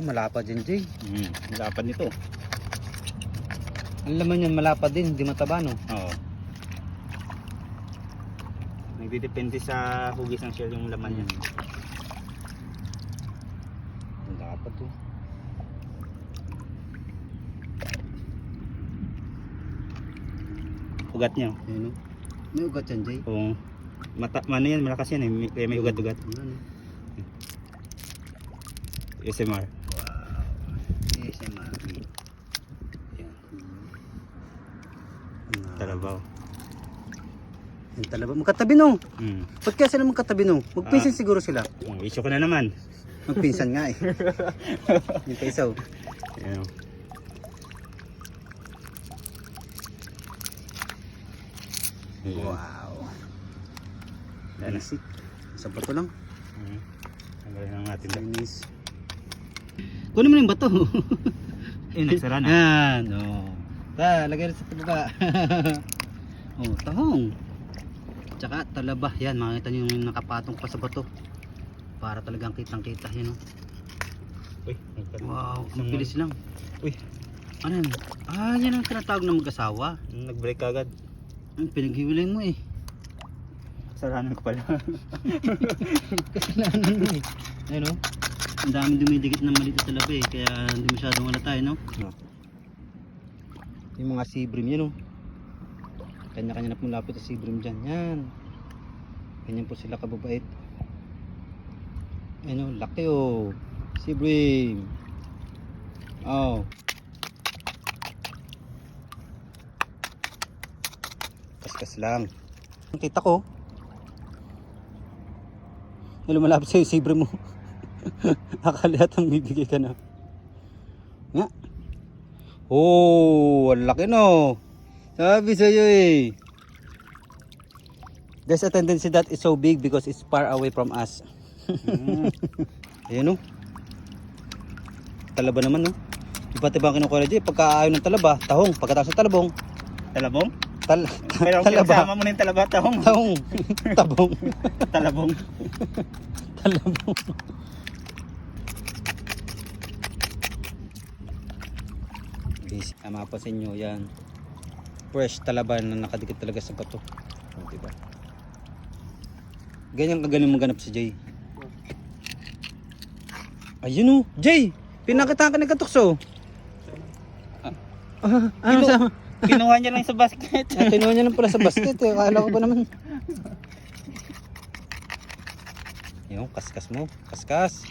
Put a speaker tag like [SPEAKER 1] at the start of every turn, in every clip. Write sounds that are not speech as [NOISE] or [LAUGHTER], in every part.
[SPEAKER 1] Malapad din, Jay.
[SPEAKER 2] Hmm, lapad nito.
[SPEAKER 1] Ang laman yan malapad din, hindi mataba no.
[SPEAKER 2] Oo. Nagdidepende sa hugis ng shell yung laman niya.
[SPEAKER 1] Ang lapad to.
[SPEAKER 2] Ugat niya.
[SPEAKER 1] Ayun no. May ugat yan, Jay.
[SPEAKER 2] Kung mata, ano yan, malakas yan eh. May, may ugat-ugat.
[SPEAKER 1] Ano?
[SPEAKER 2] SMR.
[SPEAKER 1] ASMR. Yan.
[SPEAKER 2] Talabaw.
[SPEAKER 1] Yung talaba. Magkatabi no.
[SPEAKER 2] Hmm.
[SPEAKER 1] Ba't kaya sila magkatabi no? Magpinsan siguro sila.
[SPEAKER 2] Ang issue ko na naman.
[SPEAKER 1] Magpinsan nga eh. [LAUGHS] Yung paisaw.
[SPEAKER 2] Ayan. Wow.
[SPEAKER 1] Wow.
[SPEAKER 2] Yan na.
[SPEAKER 1] Basic. Sa bato lang.
[SPEAKER 2] Hmm. Tanggalin lang natin.
[SPEAKER 1] Chinese. Kunin mo na yung bato. [LAUGHS]
[SPEAKER 2] Eh, nagsara na.
[SPEAKER 1] Yan. Oh. Ta, lagay rin sa baba. [LAUGHS] oh, tahong. Tsaka talaba. Yan, makikita nyo yung nakapatong pa sa bato. Para talagang kitang kita. Yan oh.
[SPEAKER 2] Uy,
[SPEAKER 1] Wow,
[SPEAKER 2] Isang-
[SPEAKER 1] mabilis lang.
[SPEAKER 2] Uy,
[SPEAKER 1] Ano yan? Ah, yan ang tinatawag ng mag-asawa.
[SPEAKER 2] nag-break agad.
[SPEAKER 1] Ang pinaghiwalay mo eh.
[SPEAKER 2] Saranan ko pala. [LAUGHS]
[SPEAKER 1] Kasalanan mo eh. Ayun oh. Ang dami dumidikit ng maliit sa labi eh. Kaya hindi masyadong halata eh, no? Yung mga sea bream yan oh. Kanya-kanya na pong lapit sa sea bream dyan. Yan. Ganyan po sila kababait. Ayun oh, laki oh. Sea bream. Oh. Kaskas lang. Ang kita ko. Lumalapit sa'yo, sea bream mo. [LAUGHS] Akala yata bibigay ka na. Nga. Oh, ang laki no. Sabi sa'yo eh. There's a tendency that it's so big because it's far away from us.
[SPEAKER 2] Hmm.
[SPEAKER 1] Ayan no. Talaba naman no. Iba't ibang kinukuha dyan. Pagka ayaw ng talaba, tahong. Pagkatapos ng talabong,
[SPEAKER 2] Talabong?
[SPEAKER 1] tal
[SPEAKER 2] Pero [LAUGHS] kung
[SPEAKER 1] talaba.
[SPEAKER 2] sama mo na yung talaba, tahong.
[SPEAKER 1] Tahong. [LAUGHS] Tabong.
[SPEAKER 2] Talabong.
[SPEAKER 1] Talabong. Guys, ang mapasin nyo yan. Fresh talaba na nakadikit talaga sa bato. O, diba? Ganyan kagaling maganap si Jay. Ayun o, Jay! Pinakita ka ng katukso. Ah, ah, ano sa...
[SPEAKER 2] Kinuha niya lang sa basket.
[SPEAKER 1] Ah, kinuha niya lang pala sa basket eh. Akala ko ba naman. Yung kaskas mo. Kaskas.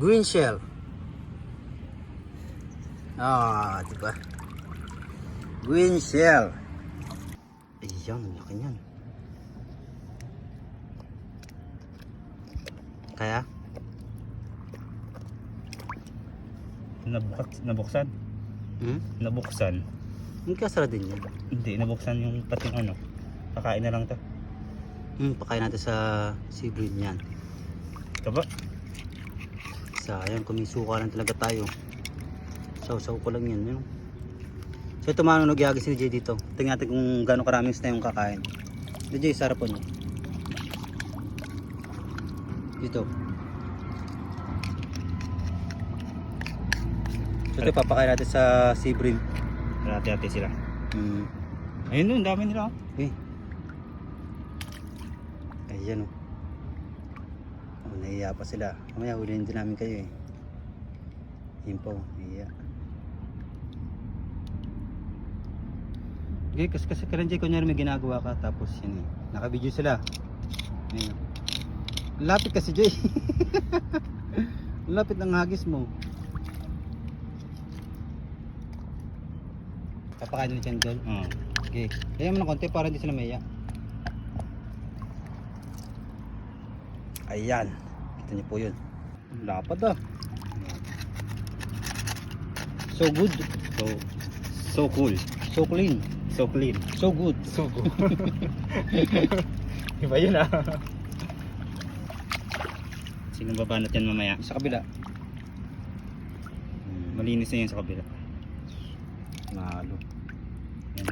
[SPEAKER 1] Green shell. Ah, di ba? Green shell. Ayan, ang laki niyan. Kaya?
[SPEAKER 2] Nabukas, nabuksan.
[SPEAKER 1] Hmm?
[SPEAKER 2] Nabuksan.
[SPEAKER 1] Hindi kasara din yan.
[SPEAKER 2] Hindi, nabuksan yung pating ano. Kakain na lang to.
[SPEAKER 1] Hmm, pakain natin sa sea bream yan.
[SPEAKER 2] Ito ba?
[SPEAKER 1] Sayang, kumisuka lang talaga tayo. Saw-saw ko lang yan. Yun. So ito mano nagyagis si DJ dito. Tingnan natin kung gaano karaming na yung kakain. DJ, sarap po niyo. Dito. So ito papakain natin sa bream.
[SPEAKER 2] Hati-hati sila.
[SPEAKER 1] Hmm.
[SPEAKER 2] Ayun nun, dami nila. oh.
[SPEAKER 1] Eh. Ayan o. Oh, nahiya pa sila. Mamaya huliin din namin kayo eh. Yun po, nahiya. Okay, kasi kasi ka lang Jay, kunyari may ginagawa ka tapos yun eh. Nakabidyo sila. Ayun. Lapit kasi Jay. [LAUGHS] Lapit ng hagis mo. Papakain na dyan Jol.
[SPEAKER 2] Oo.
[SPEAKER 1] Okay. Kaya mo ng konti para hindi sila maya. Ayan. Kita niyo po yun. Lapad ah. So good.
[SPEAKER 2] So, so cool.
[SPEAKER 1] So clean.
[SPEAKER 2] So clean.
[SPEAKER 1] So good.
[SPEAKER 2] So good. [LAUGHS] Iba yun ah. Sinong babanat yan mamaya?
[SPEAKER 1] Sa kabila.
[SPEAKER 2] Malinis na yun sa kabila.
[SPEAKER 1] Nalo.
[SPEAKER 2] Yan.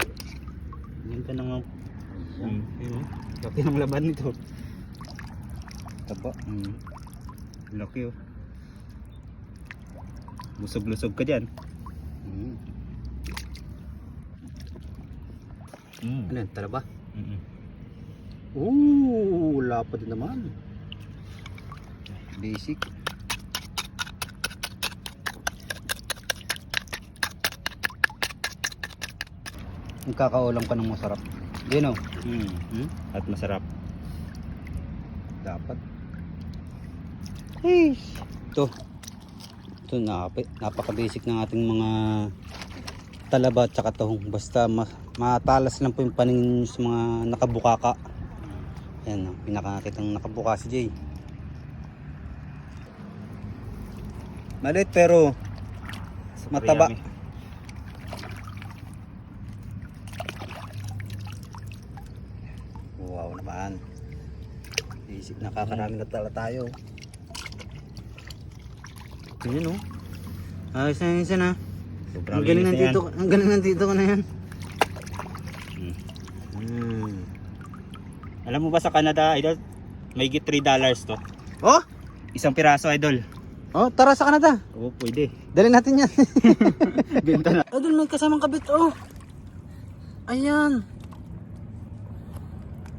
[SPEAKER 2] Yan ka nang... Um, yun oh. Laki ng laban nito.
[SPEAKER 1] Taba.
[SPEAKER 2] Hmm. Laki oh. Lusog-lusog ka dyan.
[SPEAKER 1] Mm.
[SPEAKER 2] Mm.
[SPEAKER 1] Ano yan? Talaba?
[SPEAKER 2] Mm-mm.
[SPEAKER 1] Oo, wala pa din naman. Basic. Magkakaulam ka ng masarap. Yun o.
[SPEAKER 2] Mm.
[SPEAKER 1] Hmm?
[SPEAKER 2] At masarap.
[SPEAKER 1] Dapat. Hey. Ito. Ito, napaka- napaka-basic ng ating mga talaba at saka tahong. Basta ma matalas lang po yung paningin nyo sa mga nakabukaka. Ayan, oh, pinakakitang nakabuka si Jay. Malit pero Mataba.
[SPEAKER 2] yummy.
[SPEAKER 1] wow naman. Basic nakakarami na tala tayo. Ito yun oh. Ayos na yun na.
[SPEAKER 2] Sobrang
[SPEAKER 1] Ang galing ng tito, ang galing ng tito ko na yan.
[SPEAKER 2] Mm.
[SPEAKER 1] Mm.
[SPEAKER 2] Alam mo ba sa Canada, idol? May git 3 dollars to.
[SPEAKER 1] Oh!
[SPEAKER 2] Isang piraso, idol.
[SPEAKER 1] Oh, tara sa Canada.
[SPEAKER 2] Oo, pwede.
[SPEAKER 1] Dali natin yan. [LAUGHS]
[SPEAKER 2] Benta na.
[SPEAKER 1] Idol, may kasamang kabit, oh. Ayan.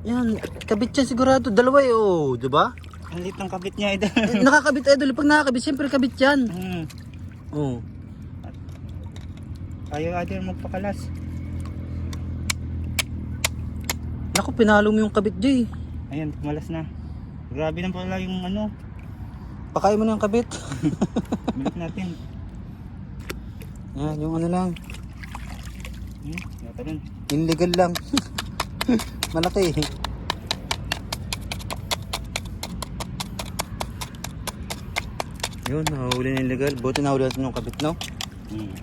[SPEAKER 1] Yan, kabit yan sigurado. Dalawa eh, oh. Diba?
[SPEAKER 2] Ang lit ng kabit niya, idol.
[SPEAKER 1] Eh, nakakabit, idol. Pag nakakabit, siyempre kabit yan.
[SPEAKER 2] Hmm.
[SPEAKER 1] Oh.
[SPEAKER 2] Ayaw, idol, magpakalas.
[SPEAKER 1] Naku, pinalo mo yung kabit, Jay.
[SPEAKER 2] Ayan, malas na. Grabe na pala yung ano,
[SPEAKER 1] Pakain mo na yung kabit. [LAUGHS]
[SPEAKER 2] balik natin.
[SPEAKER 1] Yan, yung ano lang.
[SPEAKER 2] Hmm, yata dun.
[SPEAKER 1] Illegal lang. [LAUGHS] Malaki. Yun, nahuli na illegal. Buti nahuli natin yung kabit, no?
[SPEAKER 2] Hmm.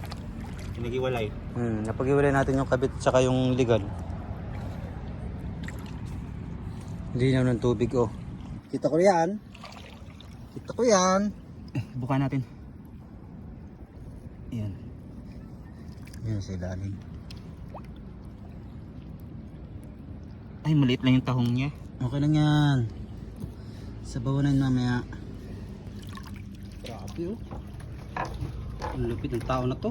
[SPEAKER 2] Pinagiwalay.
[SPEAKER 1] Hmm, napag-iwalay natin yung kabit tsaka yung legal. Hindi na ng tubig, oh. Kita ko yan. Kita ko yan.
[SPEAKER 2] Eh, buka natin. Ayan.
[SPEAKER 1] Yan sa ilalim.
[SPEAKER 2] Ay, maliit lang yung tahong niya.
[SPEAKER 1] Okay lang yan. Sabawanan mamaya. Grabe. Ang lupit ng tao na to.